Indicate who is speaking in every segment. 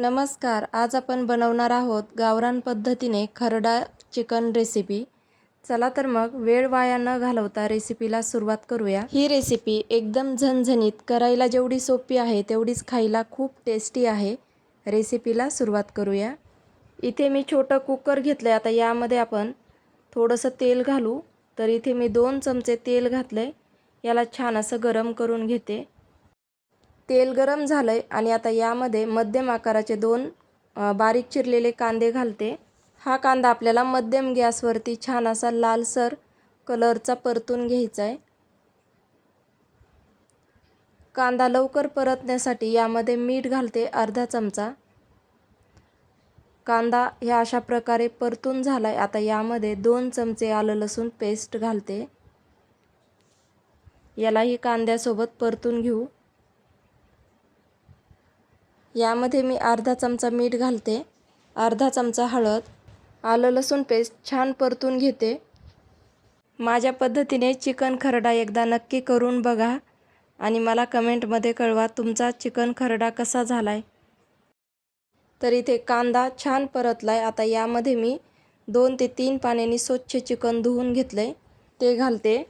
Speaker 1: नमस्कार. आज आपण बनवणार आहोत गावरान पद्धतीने खरडा चिकन रेसिपी चला तर मग वेळ वाया न घालवता रेसिपीला सुरुवात करूया. ही रेसिपी एकदम झणझणीत करायला जेवढी सोपी आहे तेवढीच खायला खूप टेस्टी आहे. रेसिपीला सुरुवात करूया. इथे मी छोटं कुकर घेतलं आहे आता यामध्ये आपण थोडंसं तेल घालू. तर इथे मी दोन चमचे तेल घातले याला छान असं गरम करून घेते. तेल गरम झालं आहे आणि आता यामध्ये मध्यम आकाराचे दोन बारीक चिरलेले कांदे घालते. हा कांदा आपल्याला मध्यम गॅसवरती छान असा लालसर कलरचा परतून घ्यायचा आहे कांदा लवकर परतण्यासाठी यामध्ये मीठ घालते अर्धा चमचा. कांदा ह्या अशा प्रकारे परतून झाला आहे आता यामध्ये दोन चमचे आलं लसूण पेस्ट घालते. यालाही कांद्यासोबत परतून घेऊ. यामध्ये मी अर्धा चमचा मीठ घालते अर्धा चमचा हळद आलं लसूण पेस्ट छान परतून घेते. माझ्या पद्धतीने चिकन खरडा एकदा नक्की करून बघा आणि मला कमेंटमध्ये कळवा तुमचा चिकन खरडा कसा झाला आहे तर इथे कांदा छान परतला आहे आता यामध्ये मी दोन ते तीन पाण्याने स्वच्छ चिकन धुवून घेतलं आहे ते घालते.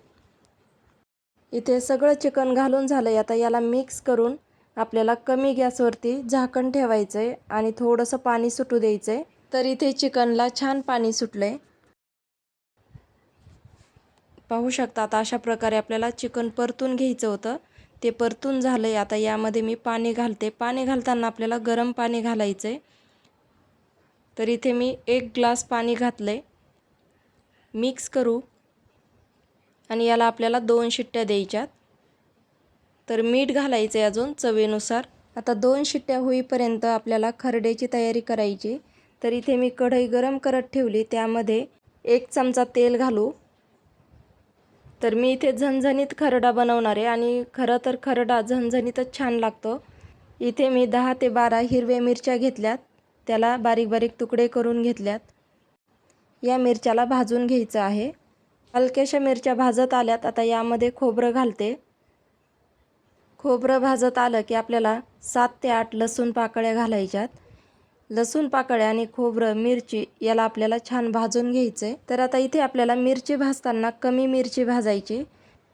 Speaker 1: इथे सगळं चिकन घालून झालं आहे आता याला मिक्स करून आपल्याला कमी गॅसवरती झाकण ठेवायचं आहे आणि थोडंसं पाणी सुटू द्यायचं आहे तर इथे चिकनला छान पाणी सुटलं आहे पाहू शकता आता अशा प्रकारे आपल्याला चिकन परतून घ्यायचं होतं. ते परतून झालं आहे आता यामध्ये मी पाणी घालते. पाणी घालताना आपल्याला गरम पाणी घालायचं आहे तर इथे मी एक ग्लास पाणी घातलं आहे मिक्स करू. आणि याला आपल्याला दोन शिट्ट्या द्यायच्यात. तर मीठ घालायचं आहे अजून चवीनुसार. आता दोन शिट्ट्या होईपर्यंत आपल्याला खरड्याची तयारी करायची. तर इथे मी कढई गरम करत ठेवली. त्यामध्ये एक चमचा तेल घालू. तर मी इथे झणझणीत खरडा बनवणार आहे आणि खरं तर खरडा झणझणीतच छान लागतो. इथे मी दहा ते बारा हिरव्या मिरच्या घेतल्यात. त्याला बारीक बारीक तुकडे करून घेतल्यात. या मिरच्याला भाजून घ्यायचं आहे. हलक्याशा मिरच्या भाजत आल्यात. आता यामध्ये खोबरं घालते. खोबरं भाजत आलं की आपल्याला सात ते आठ लसूण पाकळ्या घालायच्यात. लसूण पाकळ्या आणि खोबरं मिरची याला आपल्याला छान भाजून घ्यायचं. आहे तर आता इथे आपल्याला मिरची भाजताना कमी मिरची भाजायची.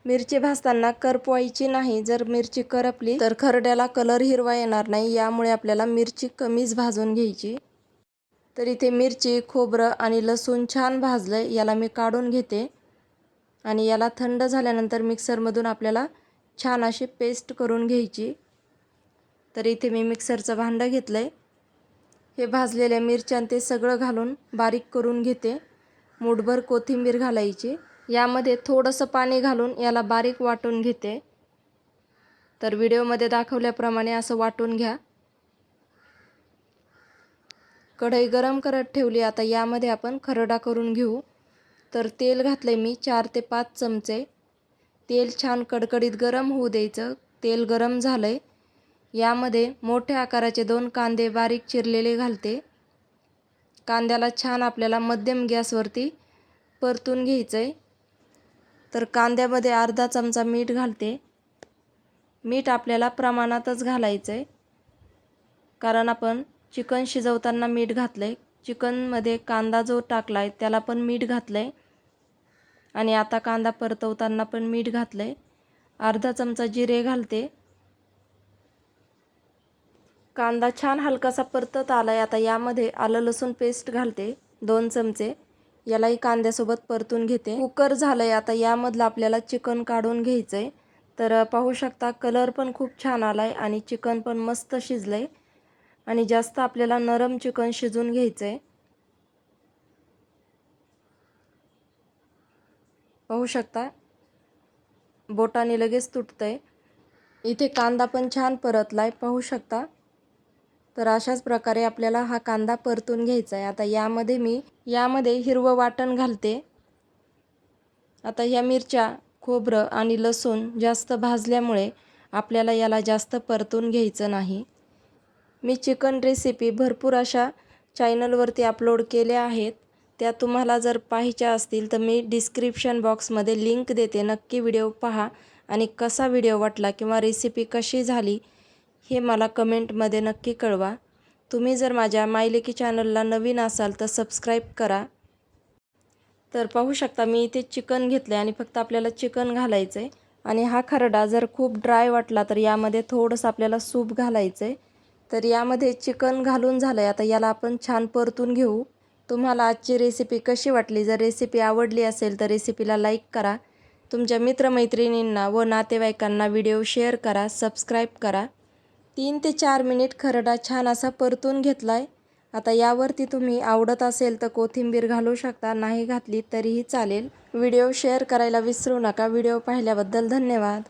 Speaker 1: मिरची भाजताना करपवायची नाही. जर मिरची करपली तर खरड्याला कलर हिरवा येणार नाही. यामुळे आपल्याला मिरची कमीच भाजून घ्यायची. तर इथे मिरची खोबरं आणि लसूण छान भाजलं याला मी काढून घेते. आणि याला थंड झाल्यानंतर मिक्सरमधून आपल्याला छान अशी पेस्ट करून घ्यायची. तर इथे मी मिक्सरचं भांडं घेतलं आहे हे भाजलेल्या मिरच्या ते सगळं घालून बारीक करून घेते. मूठभर कोथिंबीर घालायची. यामध्ये थोडंसं पाणी घालून याला बारीक वाटून घेते. तर व्हिडिओमध्ये दाखवल्याप्रमाणे असं वाटून घ्या. कढई गरम करत ठेवली. आता यामध्ये आपण खरडा करून घेऊ. तर तेल घातले मी चार ते पाच चमचे. तेल छान कडकडीत गरम होऊ द्यायचं. तेल गरम झालं आहे यामध्ये मोठ्या आकाराचे दोन कांदे बारीक चिरलेले घालते. कांद्याला छान आपल्याला मध्यम गॅसवरती परतून घ्यायचं आहे तर कांद्यामध्ये अर्धा चमचा मीठ घालते. मीठ आपल्याला प्रमाणातच घालायचं आहे कारण आपण चिकन शिजवताना मीठ घातलं आहे चिकनमध्ये कांदा जो टाकला आहे त्याला पण मीठ घातलं आहे आणि आता कांदा परतवताना पण मीठ घातलं आहे अर्धा चमचा जिरे घालते. कांदा छान हलकासा परतत आला आहे आता यामध्ये आलं लसूण पेस्ट घालते दोन चमचे. यालाही कांद्यासोबत परतून घेते. कुकर झालं आहे आता यामधलं आपल्याला चिकन काढून घ्यायचं आहे तर पाहू शकता कलर पण खूप छान आला आहे आणि चिकन पण मस्त शिजलं आहे आणि जास्त आपल्याला नरम चिकन शिजून घ्यायचं आहे पाहू शकता. बोटाने लगेच तुटतं आहे इथे कांदा पण छान परतला आहे पाहू शकता. तर अशाच प्रकारे आपल्याला हा कांदा परतून घ्यायचा आहे आता यामध्ये मी यामध्ये हिरवं वाटण घालते. आता ह्या मिरच्या खोबरं आणि लसूण जास्त भाजल्यामुळे आपल्याला याला जास्त परतून घ्यायचं नाही. मी चिकन रेसिपी भरपूर अशा चॅनलवरती अपलोड केल्या आहेत. त्या तुम्हाला जर पाहायच्या असतील तर मी डिस्क्रिप्शन बॉक्समध्ये लिंक देते. नक्की व्हिडिओ पहा आणि कसा व्हिडिओ वाटला किंवा रेसिपी कशी झाली हे मला कमेंटमध्ये नक्की कळवा. तुम्ही जर माझ्या मायलेकी चॅनलला नवीन असाल तर सबस्क्राईब करा. तर पाहू शकता मी इथे चिकन घेतलं आहे आणि फक्त आपल्याला चिकन घालायचं आहे आणि हा खरडा जर खूप ड्राय वाटला तर यामध्ये थोडंसं आपल्याला सूप घालायचं आहे तर यामध्ये चिकन घालून झालं आहे आता याला आपण छान परतून घेऊ. तुम्हाला आजची रेसिपी कशी वाटली? जर रेसिपी आवडली असेल तर रेसिपीला लाईक करा. तुमच्या मित्रमैत्रिणींना व नातेवाईकांना व्हिडिओ शेअर करा सबस्क्राईब करा. तीन ते चार मिनिट खरडा छान असा परतून घेतला आहे आता यावरती तुम्ही आवडत असेल तर कोथिंबीर घालू शकता नाही घातली तरीही चालेल. व्हिडिओ शेअर करायला विसरू नका. व्हिडिओ पाहिल्याबद्दल धन्यवाद.